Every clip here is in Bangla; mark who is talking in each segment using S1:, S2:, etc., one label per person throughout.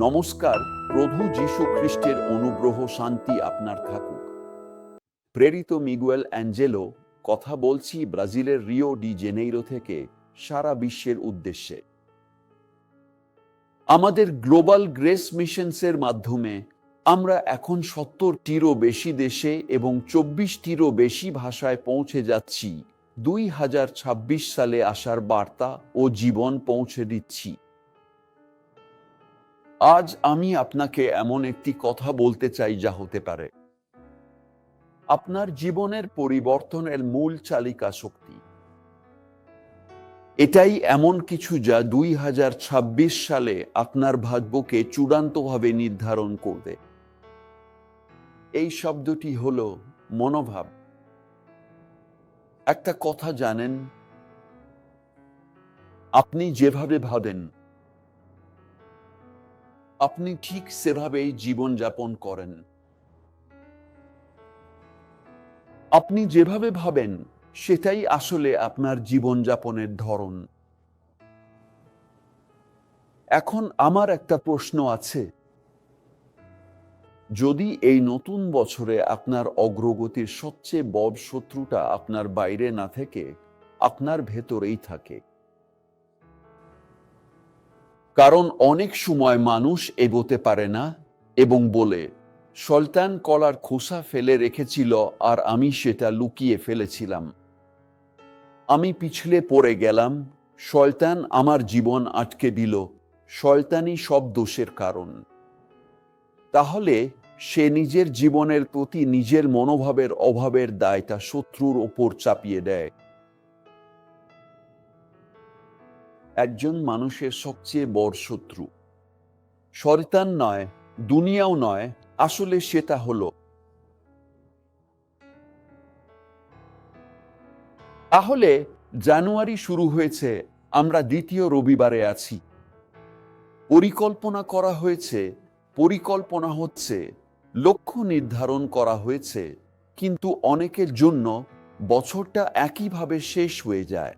S1: নমস্কার, প্রভু যীশু খ্রিস্টের অনুগ্রহ শান্তি আপনার থাকুক। প্রেরিত মিগুয়েল অ্যাঞ্জেলো কথা বলছি ব্রাজিলের রিও ডি জেনেইরো থেকে সারা বিশ্বের উদ্দেশ্যে। আমাদের গ্লোবাল গ্রেস মিশনসের মাধ্যমে আমরা এখন সত্তরটিরও বেশি দেশে এবং চব্বিশটিরও বেশি ভাষায় পৌঁছে যাচ্ছি। দুই হাজার ছাব্বিশ সালে আসার বার্তা ও জীবন পৌঁছে দিচ্ছি। আজ আমি আপনাকে এমন একটি কথা বলতে চাই যা হতে পারে। আপনার জীবনের পরিবর্তনের মূল চালিকা শক্তি। এটাই এমন কিছু যা দুই হাজার ছাব্বিশ সালে আপনার ভাগ্যকে চূড়ান্তভাবে নির্ধারণ করবে। এই শব্দটি হল মনোভাব। একটা কথা জানেন, আপনি যেভাবে ভাবেন আপনি ঠিক সেভাবেই জীবনযাপন করেন। আপনি যেভাবে ভাবেন, সেটাই আসলে আপনার জীবনযাপনের ধরন। এখন আমার একটা প্রশ্ন আছে। যদি এই নতুন বছরে আপনার অগ্রগতির সবচেয়ে বড় শত্রুটা আপনার বাইরে না থেকে, আপনার ভেতরেই থাকে কারণ অনেক সময় মানুষ এগোতে পারে না এবং বলে সলতান কলার খোসা ফেলে রেখেছিল আর আমি সেটা লুকিয়ে ফেলেছিলাম। আমি পিছলে পড়ে গেলাম, শয়তান আমার জীবন আটকে দিল, শয়তানই সব দোষের কারণ। তাহলে সে নিজের জীবনের প্রতি নিজের মনোভাবের অভাবের দায়টা শত্রুর ওপর চাপিয়ে দেয়। একজন মানুষের সবচেয়ে বড় শত্রু। শয়তান নয়, দুনিয়াও নয়, আসলে সেটা হলো। তাহলে জানুয়ারি শুরু হয়েছে, আমরা দ্বিতীয় রবিবারে আছি। পরিকল্পনা করা হয়েছে, পরিকল্পনা হচ্ছে, লক্ষ্য নির্ধারণ করা হয়েছে, কিন্তু অনেকের জন্য বছরটা একইভাবে শেষ হয়ে যায়।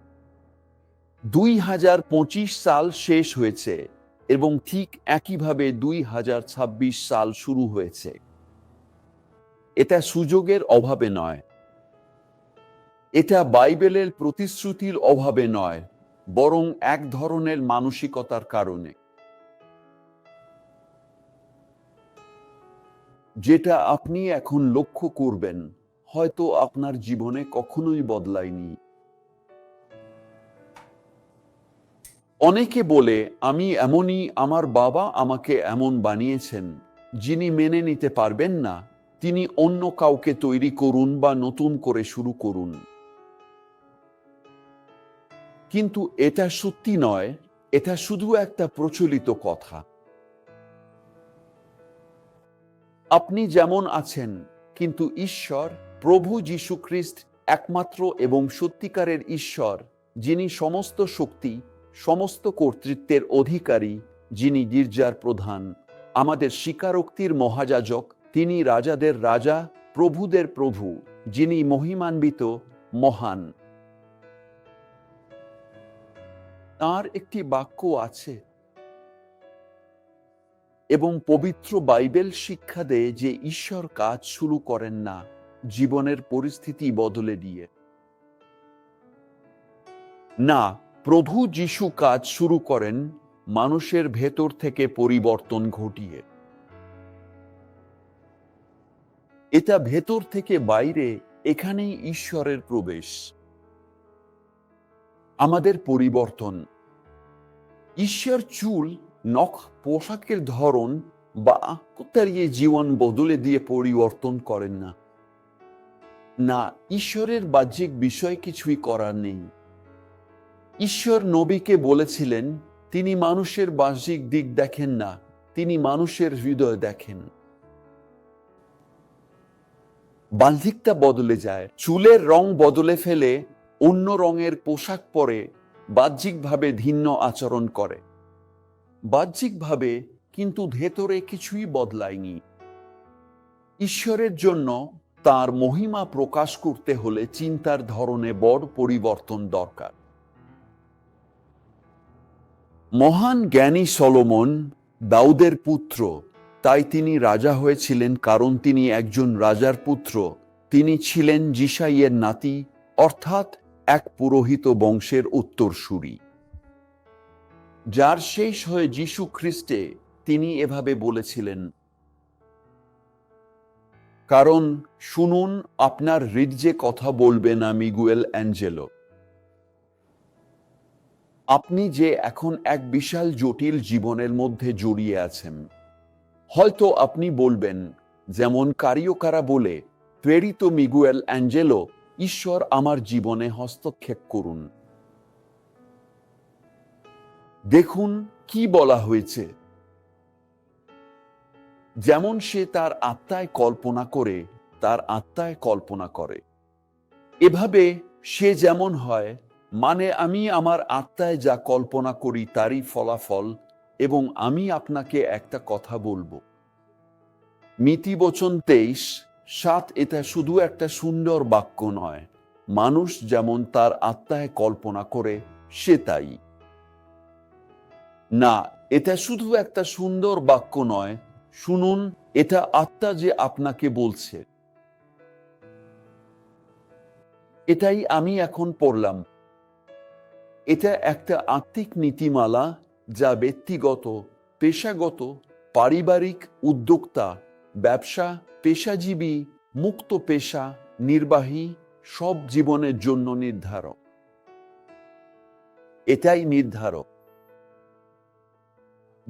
S1: দুই হাজার পঁচিশ সাল শেষ হয়েছে এবং ঠিক একইভাবে দুই হাজার ছাব্বিশ সাল শুরু হয়েছে। এটা সুযোগের অভাবে নয়। এটা বাইবেলের প্রতিশ্রুতির অভাবে নয়, বরং এক ধরনের মানসিকতার কারণে। যেটা আপনি এখন লক্ষ্য করবেন, হয়তো আপনার জীবনে কখনোই বদলায়নি। অনেকে বলে, আমি এমনই আমার বাবা আমাকে এমন বানিয়েছেন, যিনি মেনে নিতে পারবেন না। তিনি অন্য কাউকে তৈরি করুন বা নতুন করে শুরু করুন। কিন্তু এটা সত্যি নয়, এটা শুধু একটা প্রচলিত কথা। আপনি যেমন আছেন, কিন্তু ঈশ্বর, প্রভু যীশু খ্রিস্ট একমাত্র এবং সত্যিকারের ঈশ্বর, যিনি সমস্ত শক্তি সমস্ত কর্তৃত্বের অধিকারী, যিনি গির্জার প্রধান, আমাদের স্বীকারোক্তির মহাযাজক, তিনি রাজাদের রাজা, প্রভুদের প্রভু, যিনি মহিমান্বিত, মহান। তার একটি বাক্য আছে। এবং পবিত্র বাইবেল শিক্ষা দেয় যে ঈশ্বর কাজ শুরু করেন না, জীবনের পরিস্থিতি বদলে দিয়ে। না প্রভু যিশু কাজ শুরু করেন মানুষের ভেতর থেকে পরিবর্তন ঘটিয়ে। এটা ভেতর থেকে বাইরে এখানেই ঈশ্বরের প্রবেশ। আমাদের পরিবর্তন। ঈশ্বর চুল, নখ, পোশাকের ধরন বা তারিয়ে জীবন বদলে দিয়ে পরিবর্তন করেন না। না, ঈশ্বরের বাহ্যিক বিষয় কিছুই করার নেই। ঈশ্বর নবীকে বলেছিলেন, তিনি মানুষের বাহ্যিক দিক দেখেন না, তিনি মানুষের হৃদয় দেখেন। বাহ্যিকটা বদলে যায়। চুলের রং বদলে ফেলে অন্য রঙের পোশাক পরে বাহ্যিকভাবে ভিন্ন আচরণ করে। বাহ্যিকভাবে কিন্তু ভেতরে কিছুই বদলায়নি। ঈশ্বরের জন্য তার মহিমা প্রকাশ করতে হলে চিন্তার ধরনে বড় পরিবর্তন দরকার। মহান জ্ঞানী সলোমন, দাউদের পুত্র, তাই তিনি রাজা হয়েছিলেন কারণ তিনি একজন রাজার পুত্র। তিনি ছিলেন জিসাইয়ের নাতি, অর্থাৎ এক পুরোহিত বংশের উত্তরসূরি। যার শেষ হয়ে যিশু খ্রিস্টে তিনি এভাবে বলেছিলেন, কারণ শুনুন, আপনার হৃদয়ে কথা বলবেন না মিগুয়েল অ্যাঞ্জেলো। আপনি যে এখন এক বিশাল জটিল জীবনের মধ্যে জড়িয়ে আছেন, হয়তো আপনি বলবেন, যেমন কারিওকারা বলে, প্রেরিত মিগুয়েল অ্যাঞ্জেলো, ঈশ্বর আমার জীবনে হস্তক্ষেপ করুন। দেখুন কি বলা হয়েছে। যেমন সে তার আত্মায় কল্পনা করে, তার আত্মায় কল্পনা করে। এভাবে সে যেমন হয় মানে আমি আমার আত্মায় যা কল্পনা করি তারই ফলাফল, এবং আমি আপনাকে একটা কথা বলব। মিতিবচন তেইশ, সাত এটা শুধু একটা সুন্দর বাক্য নয়। মানুষ যেমন তার আত্মায় কল্পনা করে, সে তাই। না, এটা শুধু একটা সুন্দর বাক্য নয়। শুনুন, এটা আত্মা যে আপনাকে বলছে। এটাই আমি এখন পড়লাম। এটা একটা আত্মিক নীতিমালা যা ব্যক্তিগত, পেশাগত, পারিবারিক উদ্যোক্তা, ব্যবসা, পেশাজীবী, মুক্ত পেশা, নির্বাহী, সব জীবনের জন্য নির্ধারক। এটাই নির্ধারক।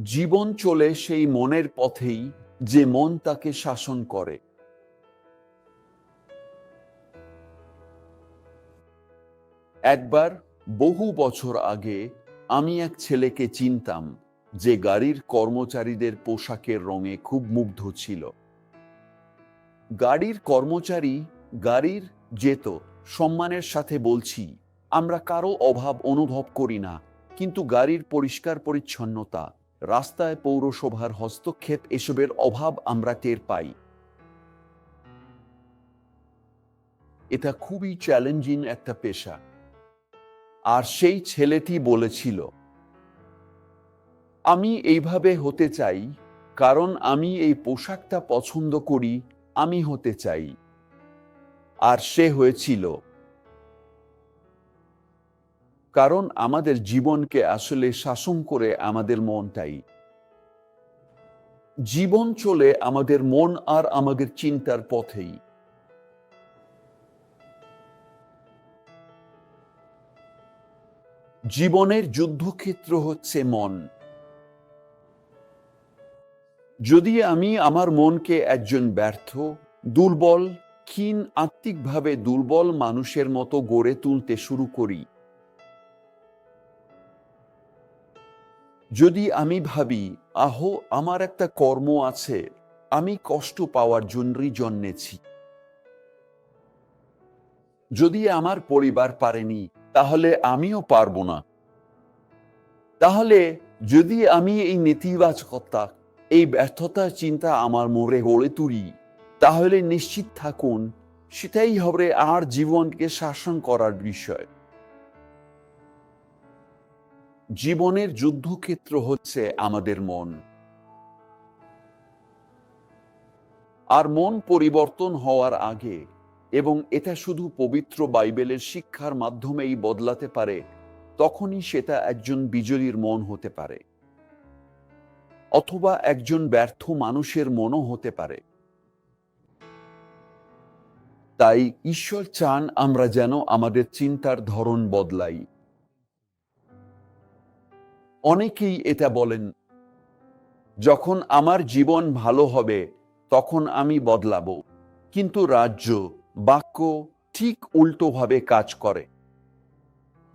S1: জীবন চলে সেই মনের পথেই যে মন তাকে শাসন করে। একবার বহু বছর আগে আমি এক ছেলেকে চিনতাম যে গাড়ির কর্মচারীদের পোশাকের রঙে খুব মুগ্ধ ছিল। গাড়ির কর্মচারী গাড়ির যেত, সম্মানের সাথে বলছি, আমরা কারও অভাব অনুভব করি না, কিন্তু গাড়ির পরিষ্কার পরিচ্ছন্নতা, রাস্তায় পৌরসভার হস্তক্ষেপ এসবের অভাব আমরা টের পাই। এটা খুবই চ্যালেঞ্জিং একটা পেশা। আর সেই ছেলেটি বলেছিল, আমি এইভাবে হতে চাই, কারণ আমি এই পোশাকটা পছন্দ করি, আমি হতে চাই। আর সে হয়েছিল, কারণ আমাদের জীবনকে আসলে শাসন করে আমাদের মনটাই। জীবন চলে আমাদের মন আর আমাদের চিন্তার পথেই। জীবনের যুদ্ধক্ষেত্র হচ্ছে মন। যদি আমি আমার মনকে একজন ব্যর্থ, দুর্বল, ক্ষীণ, আত্মিকভাবে দুর্বল মানুষের মতো গড়ে তুলতে শুরু করি। যদি আমি ভাবি, আহো, আমার একটা কর্ম আছে, আমি কষ্ট পাওয়ার জন্যই জন্মেছি। যদি আমার পরিবার পারেনি তাহলে আমিও পারব না। তাহলে যদি আমি এই নেতিবাচকতা, এই ব্যর্থতার চিন্তা আমার মোড়ে গড়ে তুলি, তাহলে নিশ্চিত থাকুন, সেটাই হবে আর জীবনকে শাসন করার বিষয়। জীবনের যুদ্ধক্ষেত্র হচ্ছে আমাদের মন। আর মন পরিবর্তন হওয়ার আগে এবং এটা শুধু পবিত্র বাইবেলের শিক্ষার মাধ্যমেই বদলাতে পারে, তখনই সেটা একজন বিজয়ীর মন হতে পারে। অথবা একজন ব্যর্থ মানুষের মনও হতে পারে। তাই ঈশ্বর চান আমরা যেন আমাদের চিন্তার ধরন বদলাই। অনেকেই এটা বলেন, যখন আমার জীবন ভালো হবে, তখন আমি বদলাবো। কিন্তু রাজ্য বাক্য ঠিক উল্টোভাবে কাজ করে।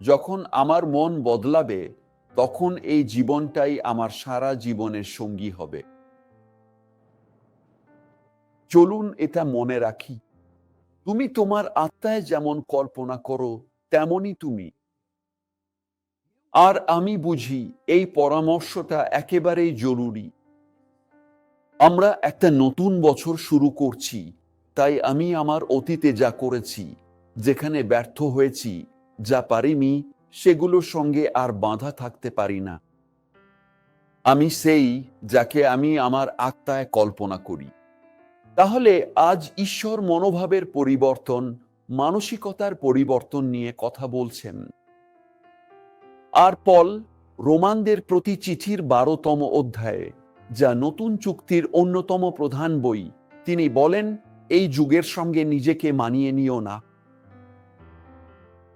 S1: যখন আমার মন বদলাবে, তখন এই জীবনটাই আমার সারা জীবনের সঙ্গী হবে। চলুন এটা মনে রাখি। তুমি তোমার আত্মায় যেমন কল্পনা করো, তেমনই তুমি। আর আমি বুঝি এই পরামর্শটা একেবারেই জরুরি। আমরা একটা নতুন বছর শুরু করছি তাই আমি আমার অতীতে যা করেছি, যেখানে ব্যর্থ হয়েছি, যা পারিনি সেগুলোর সঙ্গে আর বাঁধা থাকতে পারি না। আমি সেই যাকে আমি আমার আত্মায় কল্পনা করি। তাহলে আজ ঈশ্বর মনোভাবের পরিবর্তন, মানসিকতার পরিবর্তন নিয়ে কথা বলছেন। আর পল, রোমানদের প্রতি চিঠির বারোতম অধ্যায়ে, যা নতুন চুক্তির অন্যতম প্রধান বই, তিনি বলেন এই যুগের সঙ্গে নিজেকে মানিয়ে নিও না।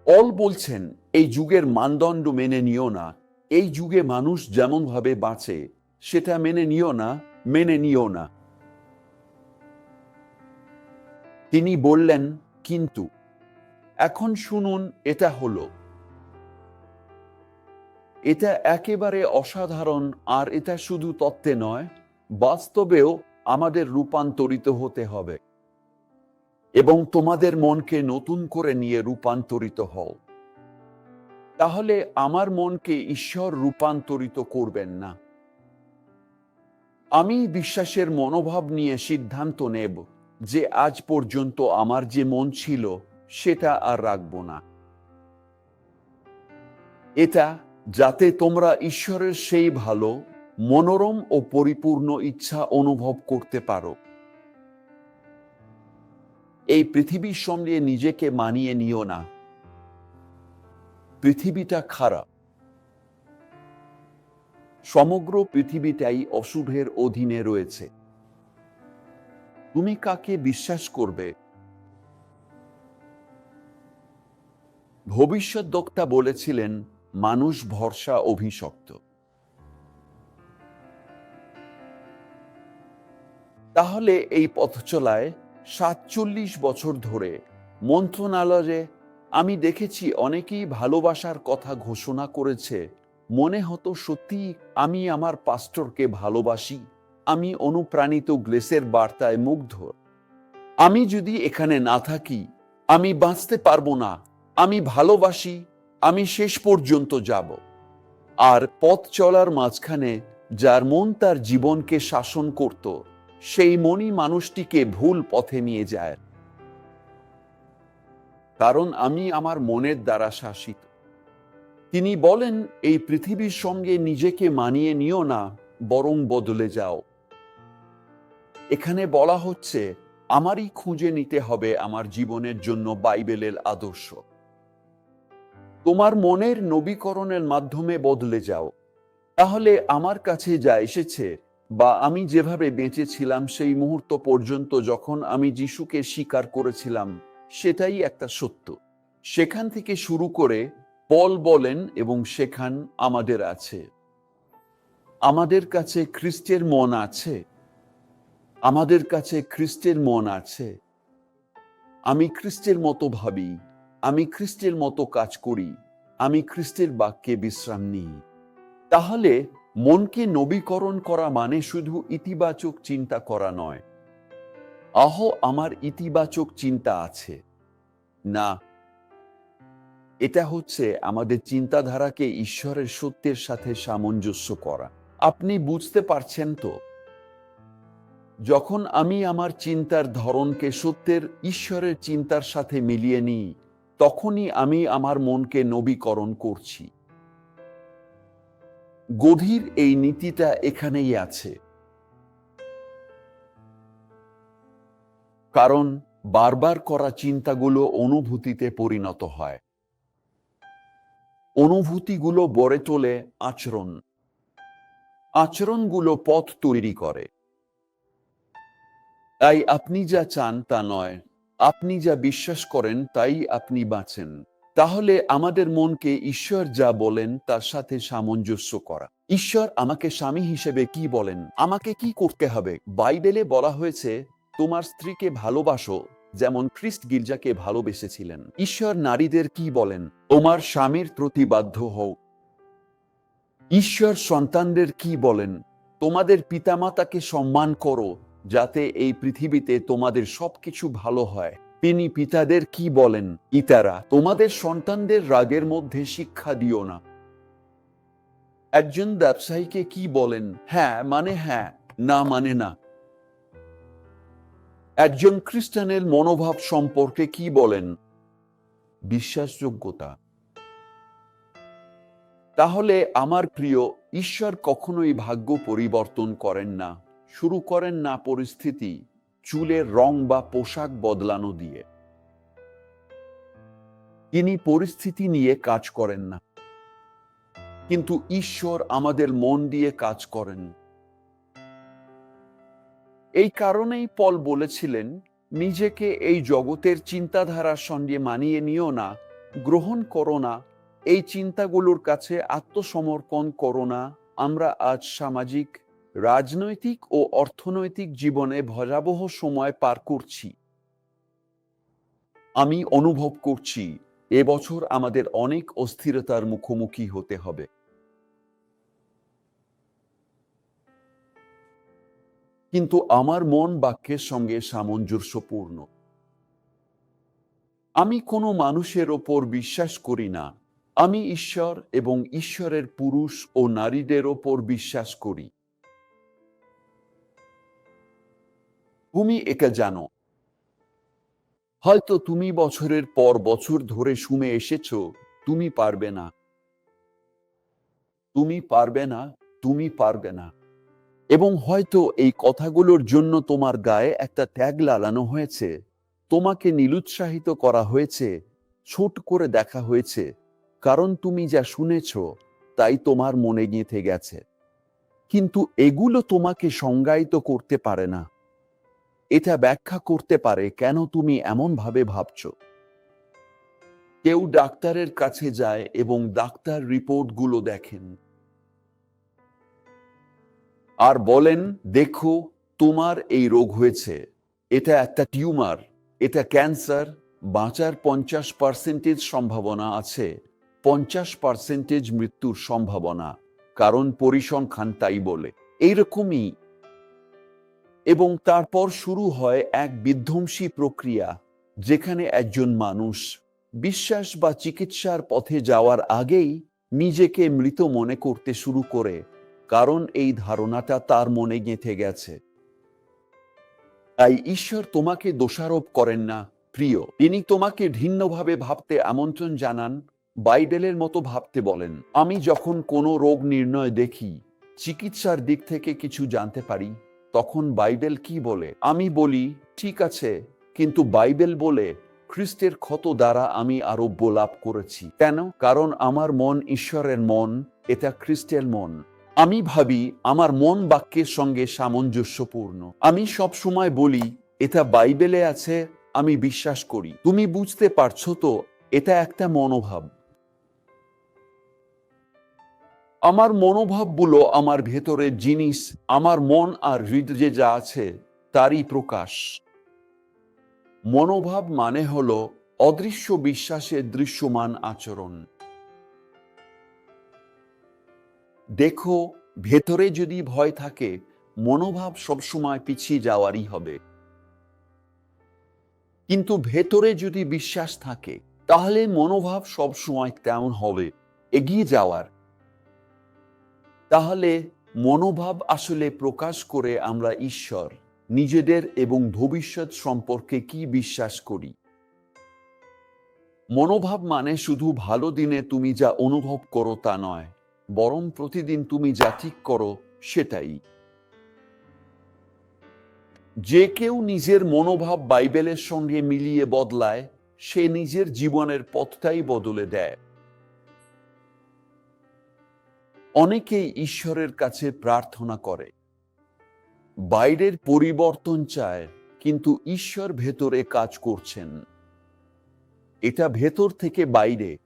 S1: অল বলছেন, এই যুগের মানদণ্ড মেনে নিও না। এই যুগে মানুষ যেমনভাবে বাঁচে, সেটা মেনে নিও না, মেনে নিও না। তিনি বললেন, কিন্তু, এখন শুনুন, এটা হলো। এটা একেবারে অসাধারণ, আর এটা শুধু তত্ত্বে নয়, বাস্তবেও আমাদের রূপান্তরিত হতে হবে। এবং তোমাদের মনকে নতুন করে নিয়ে রূপান্তরিত হও। তাহলে আমার মনকে ঈশ্বর রূপান্তরিত করবেন না। আমি বিশ্বাসের মনোভাব নিয়ে সিদ্ধান্ত নেব যে আজ পর্যন্ত আমার যে মন ছিল, সেটা আর রাখব না। এটা যাতে তোমরা ঈশ্বরের সেই ভালো, মনোরম ও পরিপূর্ণ ইচ্ছা অনুভব করতে পারো। এই পৃথিবীর সঙ্গে নিজেকে মানিয়ে নিও না। পৃথিবীটা খারাপ। সমগ্র পৃথিবীটাই অশুভের অধীনে রয়েছে। তুমি কাকে বিশ্বাস করবে? ভবিষ্যৎ বক্তা বলেছিলেন, মানুষ ভরসা অভিশপ্ত। তাহলে এই পথ চলায় সাতচল্লিশ বছর ধরে মন্ত্রণালয়ে আমি দেখেছি অনেকেই ভালোবাসার কথা ঘোষণা করেছে। মনে হতো সত্যি আমি আমার পাস্টরকে ভালোবাসি, আমি অনুপ্রাণিত গ্লেসের বার্তায় মুগ্ধ। আমি যদি এখানে না থাকি, আমি বাঁচতে পারব না, আমি ভালোবাসি, আমি শেষ পর্যন্ত যাব। আর পথ চলার মাঝখানে যার মন তার জীবনকে শাসন করত সেই মনই মানুষটিকে ভুল পথে নিয়ে যায়। কারণ আমি আমার মনের দ্বারা শাসিত। তিনি বলেন, এই পৃথিবীর সঙ্গে নিজেকে মানিয়ে নিও না, বরং বদলে যাও। এখানে বলা হচ্ছে, আমারই খুঁজে নিতে হবে আমার জীবনের জন্য বাইবেলের আদর্শ। তোমার মনের নবীকরণের মাধ্যমে বদলে যাও। তাহলে আমার কাছে যা এসেছে বা আমি যেভাবে বেঁচেছিলাম সেই মুহূর্ত পর্যন্ত যখন আমি যিশুকে স্বীকার করেছিলাম, সেটাই একটা সত্য। সেখান থেকে শুরু করে পল বলেন এবং সেখান আমাদের আছে। আমাদের কাছে খ্রিস্টের মন আছে। আমাদের কাছে খ্রিস্টের মন আছে। আমি খ্রিস্টের মতো ভাবি, আমি খ্রিস্টের মতো কাজ করি, আমি খ্রিস্টের বাক্যে বিশ্রাম নিই। তাহলে মনকে নবীকরণ করা মানে শুধু ইতিবাচক চিন্তা করা নয়। আহ, আমার ইতিবাচক চিন্তা আছে। না, এটা হচ্ছে আমাদের চিন্তাধারাকে ঈশ্বরের সত্যের সাথে সামঞ্জস্য করা। আপনি বুঝতে পারছেন তো? যখন আমি আমার চিন্তার ধরনকে সত্যের, ঈশ্বরের চিন্তার সাথে মিলিয়ে নিই, তখনই আমি আমার মনকে নবীকরণ করছি। গভীর এই নীতিটা এখানেই আছে। কারণ বারবার করা চিন্তাগুলো অনুভূতিতে পরিণত হয়। অনুভূতিগুলো গড়ে তোলে আচরণ। আচরণগুলো পথ তৈরি করে। তাই আপনি যা চান তা নয়, আপনি যা বিশ্বাস করেন তাই আপনি বাঁচেন। তাহলে আমাদের মনকে ঈশ্বর যা বলেন, তার সাথে সামঞ্জস্য করা। ঈশ্বর আমাকে স্বামী হিসেবে কি বলেন? আমাকে কি করতে হবে? বাইবেলে বলা হয়েছে, তোমার স্ত্রীকে ভালোবাসো, যেমন খ্রিস্ট গির্জাকে ভালোবেসেছিলেন। ঈশ্বর নারীদের কি বলেন? তোমার স্বামীর প্রতি বাধ্য হও। ঈশ্বর সন্তানদের কি বলেন? তোমাদের পিতামাতাকে সম্মান করো, যাতে এই পৃথিবীতে তোমাদের সবকিছু ভালো হয়। তিনি পিতাদের কি বলেন? ইতারা, তোমাদের সন্তানদের রাগের মধ্যে শিক্ষা দিও না। একজন ব্যবসায়ীকে কি বলেন? হ্যাঁ মানে হ্যাঁ না মানে না। একজন খ্রিস্টানের মনোভাব সম্পর্কে কি বলেন? বিশ্বাসযোগ্যতা। তাহলে আমার প্রিয়, ঈশ্বর কখনোই ভাগ্য পরিবর্তন করেন না, শুরু করেন না পরিস্থিতি। চুলের রং বা পোশাক বদলানো দিয়ে। তিনি পরিস্থিতি নিয়ে কাজ করেন না। কিন্তু ঈশ্বর আমাদের মন দিয়ে কাজ করেন। এই কারণেই পল বলেছিলেন, নিজেকে এই জগতের চিন্তাধারার সঙ্গে মানিয়ে নিও না, গ্রহণ করো না, এই চিন্তাগুলোর কাছে আত্মসমর্পণ করো না, আমরা আজ সামাজিক রাজনৈতিক ও অর্থনৈতিক জীবনে ভয়াবহ সময় পার করছি। আমি অনুভব করছি এবছর আমাদের অনেক অস্থিরতার মুখোমুখি হতে হবে। কিন্তু আমার মন বাক্যের সঙ্গে সামঞ্জস্যপূর্ণ। আমি কোনো মানুষের ওপর বিশ্বাস করি না। আমি ঈশ্বর এবং ঈশ্বরের পুরুষ ও নারীদের ওপর বিশ্বাস করি। তুমি একে জানো। হয়তো তুমি বছরের পর বছর ধরে শুনে এসেছ, তুমি পারবে না। তুমি পারবে না, তুমি পারবে না। এবং হয়তো এই কথাগুলোর জন্য তোমার গায়ে একটা ট্যাগ লাগানো হয়েছে। তোমাকে নিরুৎসাহিত করা হয়েছে, ছোট করে দেখা হয়েছে। কারণ তুমি যা শুনেছ, তাই তোমার মনে গেঁথে গেছে। কিন্তু এগুলো তোমাকে সংজ্ঞায়িত করতে পারে না। এটা ব্যাখ্যা করতে পারে কেন তুমি এমন ভাবে ভাবছ। কেউ ডাক্তারের কাছে যায় এবং ডাক্তার রিপোর্টগুলো দেখেন। আর বলেন, দেখো, তোমার এই রোগ হয়েছে। এটা একটা টিউমার, এটা ক্যান্সার, বাঁচার পঞ্চাশ পার্সেন্টেজ সম্ভাবনা আছে। পঞ্চাশ পার্সেন্টেজ মৃত্যুর সম্ভাবনা, কারণ পরিসংখ্যান তাই বলে। এইরকমই এবং তারপর শুরু হয় এক বিধ্বংসী প্রক্রিয়া, যেখানে একজন মানুষ বিশ্বাস বা চিকিৎসার পথে যাওয়ার আগেই নিজেকে মৃত মনে করতে শুরু করে, কারণ এই ধারণাটা তার মনে গেঁথে গেছে। তাই ঈশ্বর তোমাকে দোষারোপ করেন না, প্রিয়। তিনি তোমাকে ভিন্নভাবে ভাবতে আমন্ত্রণ জানান, বাইবেলের মতো ভাবতে বলেন, আমি যখন কোনো রোগ নির্ণয় দেখি, চিকিৎসার দিক থেকে কিছু জানতে পারি? তখন বাইবেল কি বলে? আমি বলি, ঠিক আছে, কিন্তু বাইবেল বলে, খ্রিস্টের ক্ষত দ্বারা আমি আরোগ্য লাভ করেছি। কেন? কারণ আমার মন ঈশ্বরের মন, এটা খ্রিস্টের মন। আমি ভাবি, আমার মন বাক্যের সঙ্গে সামঞ্জস্যপূর্ণ। আমি সব সময় বলি, এটা বাইবেলে আছে, আমি বিশ্বাস করি। তুমি বুঝতে পারছ তো? এটা একটা মনোভাব। আমার মনোভাবগুলো আমার ভেতরের জিনিস, আমার মন আর হৃদয়ে যা আছে, তারই প্রকাশ। মনোভাব মানে হল অদৃশ্য বিশ্বাসের দৃশ্যমান আচরণ। দেখো, ভেতরে যদি ভয় থাকে, মনোভাব সবসময় পিছিয়ে যাওয়ারই হবে। কিন্তু ভেতরে যদি বিশ্বাস থাকে, তাহলে মনোভাব সবসময় তেমন হবে, এগিয়ে যাওয়ার। তাহলে মনোভাব আসলে প্রকাশ করে আমরা ঈশ্বর, নিজেদের এবং ভবিষ্যৎ সম্পর্কে কি বিশ্বাস করি? মনোভাব মানে শুধু ভালো দিনে তুমি যা অনুভব করো তা নয়, বরং প্রতিদিন তুমি যা ঠিক করো সেটাই। যে কেউ নিজের মনোভাব বাইবেলের সঙ্গে মিলিয়ে বদলায়, সে নিজের জীবনের পথটাই বদলে দেয়। অনেকেই ঈশ্বরের কাছে প্রার্থনা করে। বাইরের পরিবর্তন চায়, কিন্তু ঈশ্বর ভেতরে কাজ করছেন। এটা ভেতর থেকে বাইরে।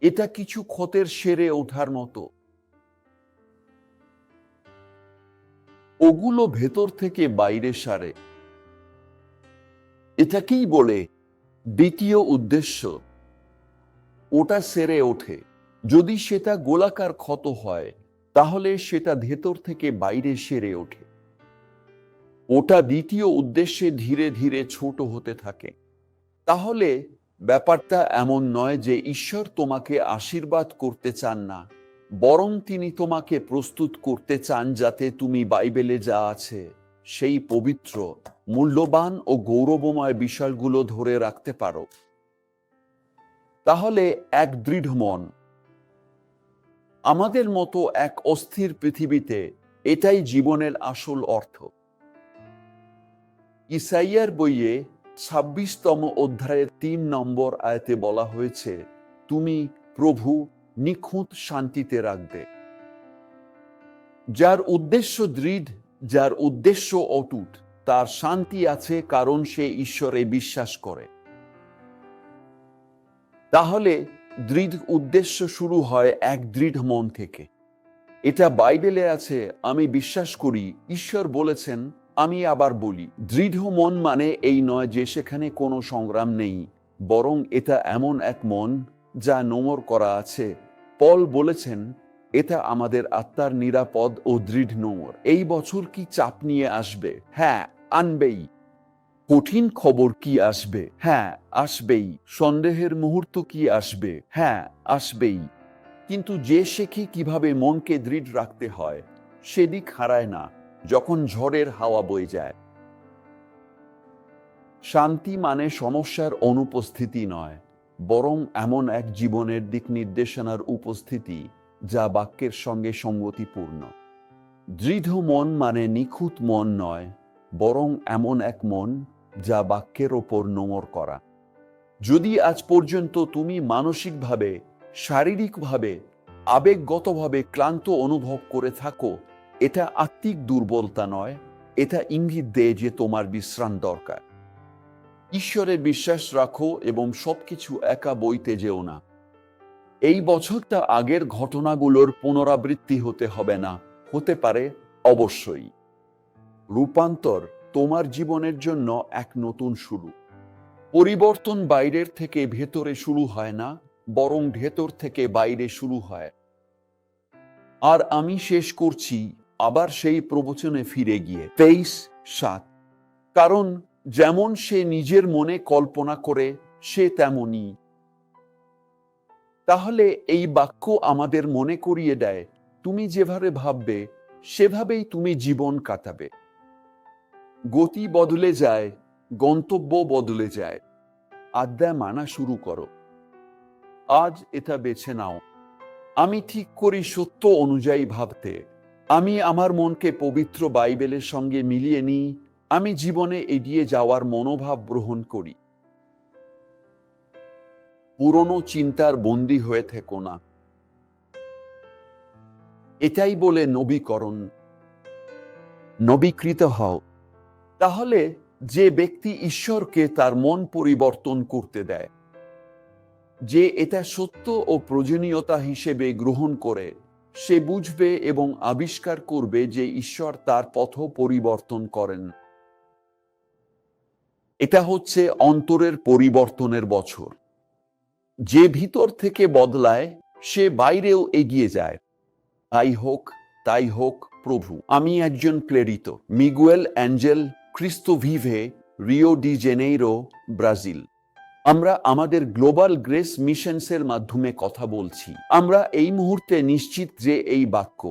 S1: এটা কিছু ক্ষতের সেরে ওঠার মতো। ওগুলো ভেতর থেকে বাইরে সারে। এটাকেই বলে দ্বিতীয় উদ্দেশ্য। ওটা সেরে ওঠে। যদি সেটা গোলাকার ক্ষত হয়, তাহলে সেটা ভেতর থেকে বাইরে সেরে ওঠে। ওটা দ্বিতীয় উদ্দেশ্যে ধীরে ধীরে ছোট হতে থাকে। তাহলে ব্যাপারটা এমন নয় যে ঈশ্বর তোমাকে আশীর্বাদ করতে চান না, বরং তিনি তোমাকে প্রস্তুত করতে চান যাতে তুমি বাইবেলে যা আছে, সেই পবিত্র, মূল্যবান ও গৌরবময় বিষয়গুলো ধরে রাখতে পারো। তাহলে এক দৃঢ় মন। আমাদের মতো এক অস্থির পৃথিবীতে এটাই জীবনের আসল অর্থ। ইসাইয়ার বইয়ে ছাব্বিশতম অধ্যায়ের তিন নম্বর আয়তে বলা হয়েছে, তুমি প্রভু নিখুঁত শান্তিতে রাখবে। যার উদ্দেশ্য দৃঢ়, যার উদ্দেশ্য অটুট, তার শান্তি আছে কারণ সে ঈশ্বরে বিশ্বাস করে। তাহলে দৃঢ় উদ্দেশ্য শুরু হয় এক দৃঢ় মন থেকে। এটা বাইবেলে আছে, আমি বিশ্বাস করি, ঈশ্বর বলেছেন, আমি আবার বলি, দৃঢ় মন মানে এই নয় যে সেখানে কোনো সংগ্রাম নেই, বরং এটা এমন এক মন যা নোমর করা আছে। পল বলেছেন, এটা আমাদের আত্মার নিরাপদ ও দৃঢ় নোমর এই বছর কি চাপ নিয়ে আসবে? হ্যাঁ আনবেই। কঠিন খবর কি আসবে? হ্যাঁ আসবেই। সন্দেহের মুহূর্ত কি আসবে? হ্যাঁ আসবেই। কিন্তু যে শেখে কীভাবে মনকে দৃঢ় রাখতে হয়, সেদিক হারায় না, যখন ঝড়ের হাওয়া বয়ে যায়। শান্তি মানে সমস্যার অনুপস্থিতি নয়, বরং এমন এক জীবনের দিক নির্দেশনার উপস্থিতি, যা বাক্যের সঙ্গে সঙ্গতিপূর্ণ। দৃঢ় মন মানে নিখুঁত মন নয়, বরং এমন এক মন যা বাক্যের ওপর নোমর করা। যদি আজ পর্যন্ত তুমি মানসিকভাবে, শারীরিকভাবে, আবেগগতভাবে ক্লান্ত অনুভব করে থাকো, এটা আত্মিক দুর্বলতা নয়, এটা ইঙ্গিত দেয় যে তোমার বিশ্রাম দরকার। ঈশ্বরে বিশ্বাস রাখো এবং সবকিছু একা বইতে যেও না। এই বছরটা আগের ঘটনাগুলোর পুনরাবৃত্তি হতে হবে না, হতে পারে অবশ্যই। রূপান্তর তোমার জীবনের জন্য এক নতুন শুরু। পরিবর্তন বাইরের থেকে ভেতরে শুরু হয় না, বরং ভেতর থেকে বাইরে শুরু হয়। আর আমি শেষ করছি, আবার সেই প্রবচনে ফিরে গিয়ে। তেইশ, সাত। কারণ যেমন সে নিজের মনে কল্পনা করে, সে তেমনই। তাহলে এই বাক্য আমাদের মনে করিয়ে দেয়, তুমি যেভাবে ভাববে, সেভাবেই তুমি জীবন কাটাবে। গতি বদলে যায়, গন্তব্য বদলে যায়। আড্ডায় মানা শুরু করো। আজ এটা বেছে নাও। আমি ঠিক করি সত্য অনুযায়ী ভাবতে। আমি আমার মনকে পবিত্র বাইবেলের সঙ্গে মিলিয়ে নিই। আমি জীবনে এগিয়ে যাওয়ার মনোভাব গ্রহণ করি। পুরনো চিন্তার বন্দী হয়ে থেকো না। এটাই বলে নবীকরণ। নবীকৃত হও। তাহলে যে ব্যক্তি ঈশ্বরকে তার মন পরিবর্তন করতে দেয়, যে এটা সত্য ও প্রয়োজনীয়তা হিসেবে গ্রহণ করে, সে বুঝবে এবং আবিষ্কার করবে যে ঈশ্বর তার পথ পরিবর্তন করেন। এটা হচ্ছে অন্তরের পরিবর্তনের বছর। যে ভিতর থেকে বদলায়, সে বাইরেও এগিয়ে যায়। তাই হোক তাই হোক, প্রভু। আমি একজন প্রেরিত। Miguel Angel Cristo Vive Rio de Janeiro Brazil আমরা আমাদের গ্লোবাল গ্রেস মিশনসের মাধ্যমে কথা বলছি। আমরা এই মুহূর্তে নিশ্চিত যে এই বাক্য,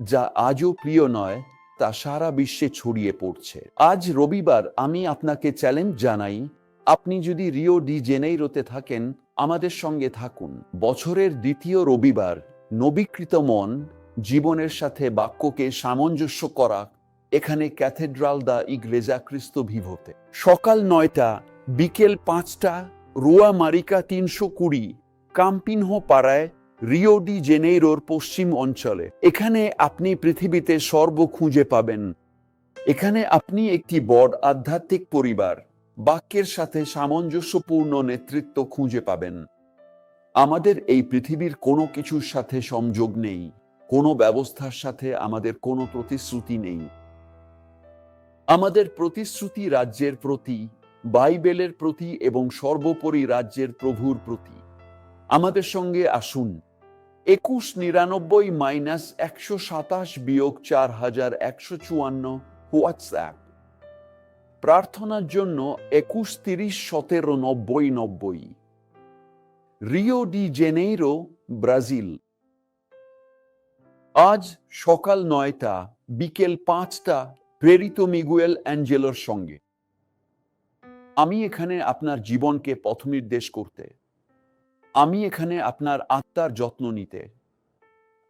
S1: যা আজও প্রিয় নয়, তা সারা বিশ্বে ছড়িয়ে পড়ছে। আজ রবিবার আমি আপনাকে চ্যালেঞ্জ জানাই, আপনি যদি রিও ডি জেনেইরোতে থাকেন, আমাদের সঙ্গে থাকুন। বছরের দ্বিতীয় রবিবার, নবীকৃত মন, জীবনের সাথে বাক্যকে সামঞ্জস্য করা এখানে ক্যাথেড্রাল দা ইগলেজা ক্রিস্ত ভিভোতে সকাল নয়টা, বিকেল পাঁচটা, রোয়া মারিকা তিনশো কুড়ি, কাম্পিনহো পাড়ায় রিও ডি জেনেইরোর পশ্চিম অঞ্চলে। এখানে আপনি পৃথিবীতে সর্ব খুঁজে পাবেন। এখানে আপনি একটি বড় আধ্যাত্মিক পরিবার, বাক্যের সাথে সামঞ্জস্যপূর্ণ নেতৃত্ব খুঁজে পাবেন। আমাদের এই পৃথিবীর কোনো কিছুর সাথে সংযোগ নেই, কোনো ব্যবস্থার সাথে আমাদের কোনো প্রতিশ্রুতি নেই। আমাদের প্রতিশ্রুতি রাজ্যের প্রতি, বাইবেলের প্রতি এবং সর্বোপরি রাজ্যের প্রভুর প্রতি। আমাদের সঙ্গে আসুন। একুশ নিরানব্বই মাইনাস একশো সাতাশ বিয়োগ চার হাজার একশো চুয়ান্ন হোয়াটসঅ্যাপ। প্রার্থনার জন্য একুশ তিরিশ সতেরো নব্বই নব্বই। Rio de Janeiro, Brazil. আজ সকাল নয়টা, বিকেল পাঁচটা প্রেরিত মিগুয়েল অ্যাঞ্জেলোর সঙ্গে। আমি এখানে আপনার জীবনকে পথনির্দেশ করতে। আমি এখানে আপনার আত্মার যত্ন নিতে।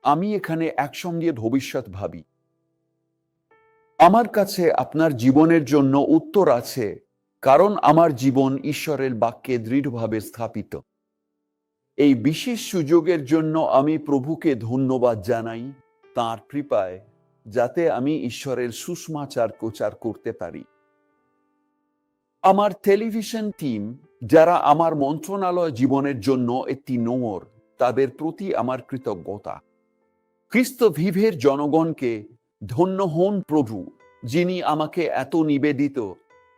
S1: আমি এখানে একসঙ্গে ভবিষ্যৎ ভাবি। আমার কাছে আপনার জীবনের জন্য উত্তর আছে, কারণ আমার জীবন ঈশ্বরের বাক্যে দৃঢ়ভাবে স্থাপিত। এই বিশেষ সুযোগের জন্য আমি প্রভুকে ধন্যবাদ জানাই তার কৃপায়। যাতে আমি ঈশ্বরের সুষমাচার প্রচার করতে পারি। আমার টেলিভিশন টিম, যারা আমার মন্ত্রণালয় জীবনের জন্য একটি নোংর তাদের প্রতি আমার কৃতজ্ঞতা। খ্রিস্ত ভিভের জনগণকে ধন্য হন প্রভু, যিনি আমাকে এত নিবেদিত,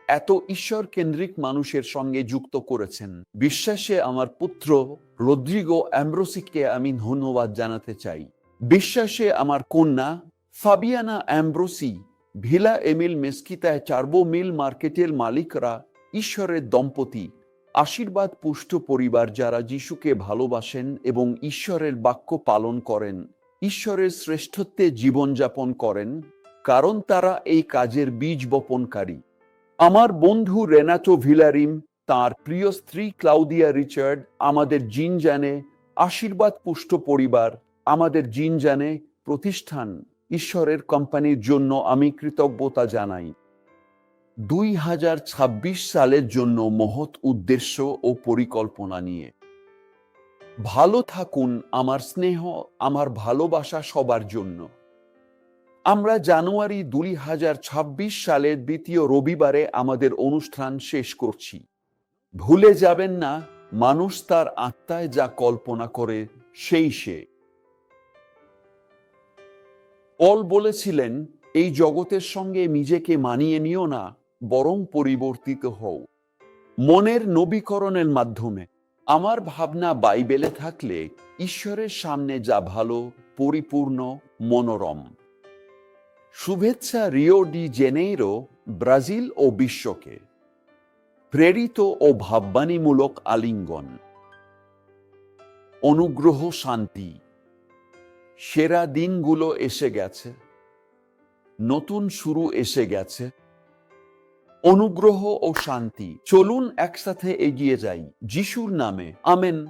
S1: এত ঈশ্বর কেন্দ্রিক মানুষের সঙ্গে যুক্ত করেছেন। বিশ্বাসে আমার পুত্র রদ্রিগো অ্যাম্ব্রোসিককে আমি ধন্যবাদ জানাতে চাই। বিশ্বাসে আমার কন্যা ফাবিয়ানা অ্যাম্ব্রোসি ভিলা এমিল মেস্কিতায় চার্বো মিল মার্কেটের মালিকরা ঈশ্বরের দম্পতি আশীর্বাদ পুষ্ট পরিবার যারা যিশুকে ভালোবাসেন এবং ঈশ্বরের বাক্য পালন করেন ঈশ্বরের শ্রেষ্ঠত্বে জীবনযাপন করেন কারণ তারা এই কাজের বীজ বপনকারী আমার বন্ধু রেনাটো ভিলারিম তার প্রিয় স্ত্রী ক্লাউদিয়া রিচার্ড আমাদের জিন জানে আশীর্বাদ পুষ্ট পরিবার আমাদের জিন জানে প্রতিষ্ঠান ঈশ্বরের কোম্পানির জন্য আমি কৃতজ্ঞতা জানাই। দুই হাজার ছাব্বিশ সালের জন্য মহৎ উদ্দেশ্য ও পরিকল্পনা নিয়ে। ভালো থাকুন আমার স্নেহ, আমার ভালোবাসা সবার জন্য। আমরা জানুয়ারি দুই হাজার ছাব্বিশ সালের দ্বিতীয় রবিবারে আমাদের অনুষ্ঠান শেষ করছি। ভুলে যাবেন না, মানুষ তার আত্মায় যা কল্পনা করে, সেই সে। পল বলেছিলেন, এই জগতের সঙ্গে নিজেকে মানিয়ে নিও না, বরং পরিবর্তিত হও। মনের নবীকরণের মাধ্যমে আমার ভাবনা বাইবেলে থাকলে ঈশ্বরের সামনে যা ভালো, পরিপূর্ণ, মনোরম। শুভেচ্ছা রিও ডি জেনেইরো, ব্রাজিল ও বিশ্বকে। প্রেরিত ও ভাববাণীমূলক আলিঙ্গন। অনুগ্রহ শান্তি। সেরা দিনগুলো এসে গেছে, নতুন শুরু এসে গেছে, অনুগ্রহ ও শান্তি। চলুন একসাথে এগিয়ে যাই, যিশুর নামে। আমেন।